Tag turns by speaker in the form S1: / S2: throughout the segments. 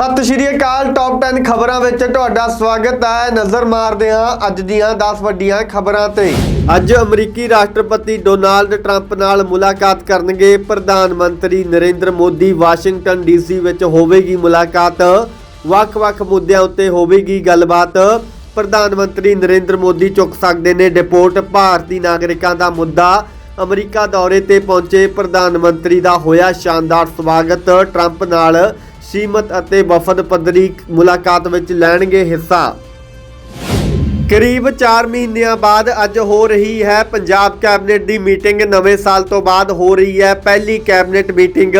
S1: ਸਤਿ ਸ਼੍ਰੀ ਅਕਾਲ ਟੌਪ 10 ਖਬਰਾਂ ਵਿੱਚ ਤੁਹਾਡਾ ਸਵਾਗਤ ਹੈ। ਨਜ਼ਰ ਮਾਰਦੇ ਹਾਂ ਅੱਜ ਦੀਆਂ 10 ਵੱਡੀਆਂ ਖਬਰਾਂ ਤੇ। ਅੱਜ ਅਮਰੀਕੀ ਰਾਸ਼ਟਰਪਤੀ ਡੋਨਾਲਡ ਟਰੰਪ ਨਾਲ ਮੁਲਾਕਾਤ ਕਰਨਗੇ ਪ੍ਰਧਾਨ ਮੰਤਰੀ ਨਰਿੰਦਰ ਮੋਦੀ। ਵਾਸ਼ਿੰਗਟਨ ਡੀਸੀ ਵਿੱਚ ਹੋਵੇਗੀ ਮੁਲਾਕਾਤ। ਵੱਖ-ਵੱਖ ਮੁੱਦਿਆਂ ਉੱਤੇ ਹੋਵੇਗੀ ਗੱਲਬਾਤ। ਪ੍ਰਧਾਨ ਮੰਤਰੀ ਨਰਿੰਦਰ ਮੋਦੀ ਚੁੱਕ ਸਕਦੇ ਨੇ ਡਿਪੋਰਟ। ਭਾਰਤੀ ਨਾਗਰਿਕਾਂ ਦਾ ਮੁੱਦਾ ਅਮਰੀਕਾ ਦੌਰੇ ਤੇ ਪਹੁੰਚੇ ਪ੍ਰਧਾਨ ਮੰਤਰੀ ਦਾ ਹੋਇਆ ਸ਼ਾਨਦਾਰ ਸਵਾਗਤ। ਟਰੰਪ ਨਾਲ ਸੀਮਤ ਅਤੇ ਵਫਦ ਪੱਧਰੀ ਮੁਲਾਕਾਤ ਵਿੱਚ ਲੈਣਗੇ ਹਿੱਸਾ। ਕਰੀਬ 4 ਮਹੀਨਿਆਂ ਬਾਅਦ ਅੱਜ ਹੋ ਰਹੀ ਹੈ ਪੰਜਾਬ ਕੈਬਨਿਟ ਦੀ ਮੀਟਿੰਗ। ਨਵੇਂ ਸਾਲ ਤੋਂ ਬਾਅਦ ਹੋ ਰਹੀ ਹੈ ਪਹਿਲੀ ਕੈਬਨਿਟ ਮੀਟਿੰਗ।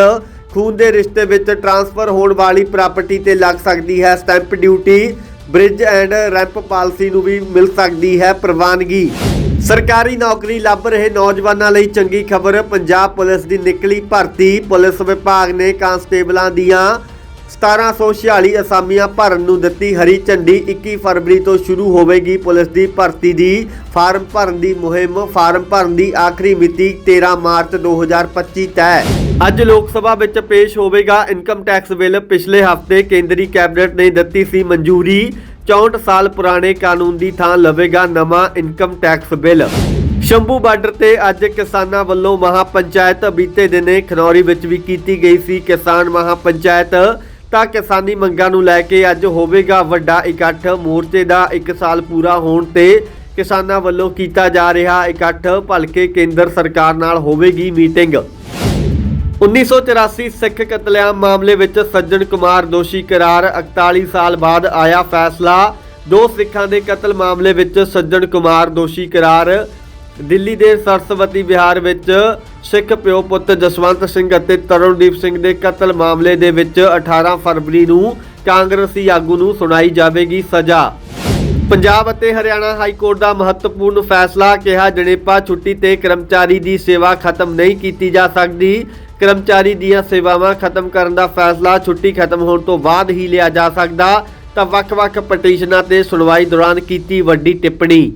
S1: ਖੂਨ ਦੇ ਰਿਸ਼ਤੇ ਵਿੱਚ ਟਰਾਂਸਫਰ ਹੋਣ ਵਾਲੀ ਪ੍ਰਾਪਰਟੀ ਤੇ ਲੱਗ ਸਕਦੀ ਹੈ। Stamp duty, bridge and ramp policy ਨੂੰ ਵੀ ਮਿਲ ਸਕਦੀ ਹੈ ਪ੍ਰਵਾਨਗੀ। ਸਰਕਾਰੀ ਨੌਕਰੀ ਲੱਭ ਰਹੇ ਨੌਜਵਾਨਾਂ ਲਈ ਚੰਗੀ ਖਬਰ। ਪੰਜਾਬ ਪੁਲਿਸ ਦੀ ਨਿਕਲੀ ਭਰਤੀ। ਪੁਲਿਸ ਵਿਭਾਗ ਨੇ ਕਾਂਸਟੇਬਲਾਂ ਦੀਆਂ 1746 ਅਸਾਮੀਆਂ ਭਰਨ ਨੂੰ ਦਿੱਤੀ ਹਰੀ ਝੰਡੀ 21 ਫਰਵਰੀ ਤੋਂ ਸ਼ੁਰੂ ਹੋਵੇਗੀ। ਪੁਲਿਸ ਦੀ ਭਰਤੀ ਦੀ ਫਾਰਮ ਭਰਨ ਦੀ ਮੁਹਿੰਮ, ਫਾਰਮ ਭਰਨ ਦੀ ਆਖਰੀ ਮਿਤੀ 13 ਮਾਰਚ 2025 ਤੈਅ ਅੱਜ ਲੋਕ ਸਭਾ ਵਿੱਚ ਪੇਸ਼ ਹੋਵੇਗਾ ਇਨਕਮ ਟੈਕਸ ਬਿੱਲ। ਪਿਛਲੇ ਹਫ਼ਤੇ ਕੇਂਦਰੀ ਕੈਬਨਿਟ ਨੇ ਦਿੱਤੀ ਸੀ ਮਨਜ਼ੂਰੀ। 64 ਸਾਲ ਪੁਰਾਣੇ ਕਾਨੂੰਨ ਦੀ ਥਾਂ ਲਵੇਗਾ ਨਵਾਂ income tax bill. Shambhu border ਤੇ ਅੱਜ ਕਿਸਾਨਾਂ ਵੱਲੋਂ ਮਹਾ ਪੰਚਾਇਤ ਬੀਤੇ ਦਿਨੇ ਖਨੌਰੀ ਵਿੱਚ ਵੀ ਕੀਤੀ ਗਈ ਸੀ ਕਿਸਾਨ ਮਹਾ ਪੰਚਾਇਤ ਤਾਂ ਕਿਸਾਨੀ ਮੰਗਾਂ ਨੂੰ ਲੈ ਕੇ ਅੱਜ ਹੋਵੇਗਾ ਵੱਡਾ ਇਕੱਠ। ਮੋਰਚੇ ਦਾ 1 ਸਾਲ ਪੂਰਾ ਹੋਣ ਤੇ ਕਿਸਾਨਾਂ ਵੱਲੋਂ ਕੀਤਾ ਜਾ ਰਿਹਾ ਇਕੱਠ। ਭਲਕੇ ਕੇਂਦਰ ਸਰਕਾਰ ਨਾਲ ਹੋਵੇਗੀ ਮੀਟਿੰਗ। 1984 ਸਿੱਖ ਕਤਲੇਆਮ ਮਾਮਲੇ ਵਿੱਚ ਸੱਜਣ ਕੁਮਾਰ ਦੋਸ਼ੀ ਕਰਾਰ। 41 ਸਾਲ ਬਾਅਦ ਆਇਆ ਫੈਸਲਾ। ਦੋ ਸਿੱਖਾਂ ਦੇ ਕਤਲ ਮਾਮਲੇ ਵਿੱਚ ਸੱਜਣ ਕੁਮਾਰ ਦੋਸ਼ੀ ਕਰਾਰ। ਦਿੱਲੀ ਦੇ ਸਰਸਵਤੀ ਵਿਹਾਰ ਵਿੱਚ ਸਿੱਖ ਪਿਓ ਪੁੱਤ ਜਸਵੰਤ ਸਿੰਘ ਅਤੇ ਤਰੁਣਦੀਪ ਸਿੰਘ ਦੇ ਕਤਲ ਮਾਮਲੇ ਦੇ ਵਿੱਚ 18 ਫਰਵਰੀ ਨੂੰ ਕਾਂਗਰਸੀ ਆਗੂ ਨੂੰ ਸੁਣਾਈ ਜਾਵੇਗੀ ਸਜ਼ਾ। ਪੰਜਾਬ ਅਤੇ ਹਰਿਆਣਾ ਹਾਈ ਕੋਰਟ ਦਾ ਮਹੱਤਵਪੂਰਨ ਫੈਸਲਾ ਕਿਹਾ, ਜਣੇਪਾ ਛੁੱਟੀ ਤੇ ਕਰਮਚਾਰੀ ਦੀ ਸੇਵਾ ਖਤਮ ਨਹੀਂ ਕੀਤੀ ਜਾ ਸਕਦੀ। ਕਰਮਚਾਰੀ ਦੀਆਂ ਸੇਵਾਵਾਂ ਖਤਮ ਕਰਨ ਦਾ ਫੈਸਲਾ ਛੁੱਟੀ ਖਤਮ ਹੋਣ ਤੋਂ ਬਾਅਦ ਹੀ ਲਿਆ ਜਾ ਸਕਦਾ, ਤਾਂ ਵੱਖ-ਵੱਖ ਪਟੀਸ਼ਨਾਂ ਤੇ ਸੁਣਵਾਈ ਦੌਰਾਨ ਕੀਤੀ ਵੱਡੀ ਟਿੱਪਣੀ।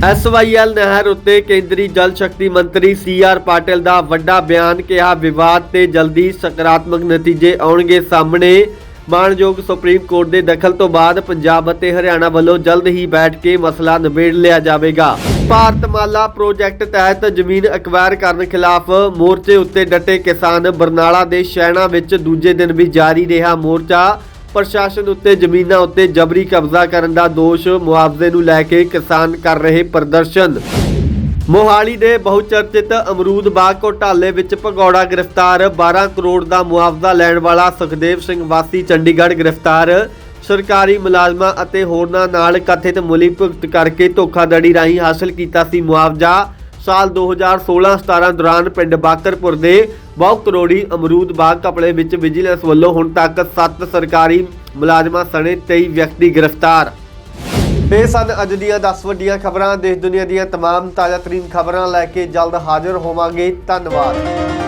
S1: ਐਸਵਾਈਐਲ ਨਹਿਰ ਉੱਤੇ ਕੇਂਦਰੀ ਜਲ ਸ਼ਕਤੀ ਮੰਤਰੀ ਸੀਆਰ ਪਾਟਿਲ ਦਾ ਵੱਡਾ ਬਿਆਨ ਕਿਹਾ, ਵਿਵਾਦ ਤੇ ਜਲਦੀ ਸਕਾਰਾਤਮਕ ਨਤੀਜੇ ਆਉਣਗੇ ਸਾਹਮਣੇ। ਮਾਣਯੋਗ ਸੁਪਰੀਮ ਕੋਰਟ ਦੇ ਦਖਲ ਤੋਂ ਬਾਅਦ ਪੰਜਾਬ ਅਤੇ ਹਰਿਆਣਾ ਵੱਲੋਂ ਜਲਦ ਹੀ ਬੈਠ ਕੇ ਮਸਲਾ ਨਿਬੇੜ ਲਿਆ ਜਾਵੇਗਾ। ਭਾਰਤਮਾਲਾ ਪ੍ਰੋਜੈਕਟ ਤਹਿਤ ਜ਼ਮੀਨ ਅਕਵਾਇਰ ਕਰਨ ਖਿਲਾਫ ਮੋਰਚੇ ਉੱਤੇ ਡਟੇ ਕਿਸਾਨ ਬਰਨਾਲਾ ਦੇ ਸ਼ਹਿਣਾ ਵਿੱਚ ਦੂਜੇ ਦਿਨ ਵੀ ਜਾਰੀ ਰਿਹਾ ਮੋਰਚਾ। ਪ੍ਰਸ਼ਾਸਨ ਉੱਤੇ, ਜ਼ਮੀਨਾਂ ਉੱਤੇ ਜਬਰੀ ਕਬਜ਼ਾ ਕਰਨ ਦਾ ਦੋਸ਼ ਮੁਆਵਜ਼ੇ ਨੂੰ ਲੈ ਕੇ ਕਿਸਾਨ ਕਰ ਰਹੇ ਪ੍ਰਦਰਸ਼ਨ। ਮੋਹਾਲੀ ਦੇ ਬਹੁਚਰਚਿਤ ਅਮਰੂਦ ਬਾਗ ਘੋਟਾਲੇ ਵਿੱਚ ਭਗੌੜਾ ਗ੍ਰਿਫਤਾਰ। 12 ਕਰੋੜ ਦਾ ਮੁਆਵਜ਼ਾ ਲੈਣ ਵਾਲਾ ਸੁਖਦੇਵ ਸਿੰਘ ਵਾਸੀ, ਚੰਡੀਗੜ੍ਹ ਗ੍ਰਿਫਤਾਰ। ਸਰਕਾਰੀ ਮੁਲਾਜ਼ਮਾਂ ਅਤੇ ਹੋਰਨਾਂ ਨਾਲ ਕਥਿਤ ਮੁਲੀ ਭੁਗਤ ਕਰਕੇ ਧੋਖਾਧੜੀ ਰਾਹੀਂ ਹਾਸਲ ਕੀਤਾ ਸੀ ਮੁਆਵਜ਼ਾ ਸਾਲ 2016-17 ਦੌਰਾਨ ਪਿੰਡ ਬਾਕਰਪੁਰ ਦੇ ਬਹੁ ਕਰੋੜੀ ਅਮਰੂਦ ਬਾਗ ਕਪੜੇ ਵਿੱਚ ਵਿਜੀਲੈਂਸ ਵੱਲੋਂ ਹੁਣ ਤੱਕ 7 ਸਰਕਾਰੀ ਮੁਲਾਜ਼ਮਾਂ ਸਣੇ 23 ਵਿਅਕਤੀ ਗ੍ਰਿਫਤਾਰ ਇਹ ਸਨ ਅੱਜ ਦੀਆਂ 10 ਵੱਡੀਆਂ ਖਬਰਾਂ ਦੇਸ਼ ਦੁਨੀਆ ਦੀਆਂ तमाम ਤਾਜ਼ਾ ਤਰੀਨ ਖਬਰਾਂ ਲੈ ਕੇ ਜਲਦ ਹਾਜ਼ਰ ਹੋਵਾਂਗੇ ਧੰਨਵਾਦ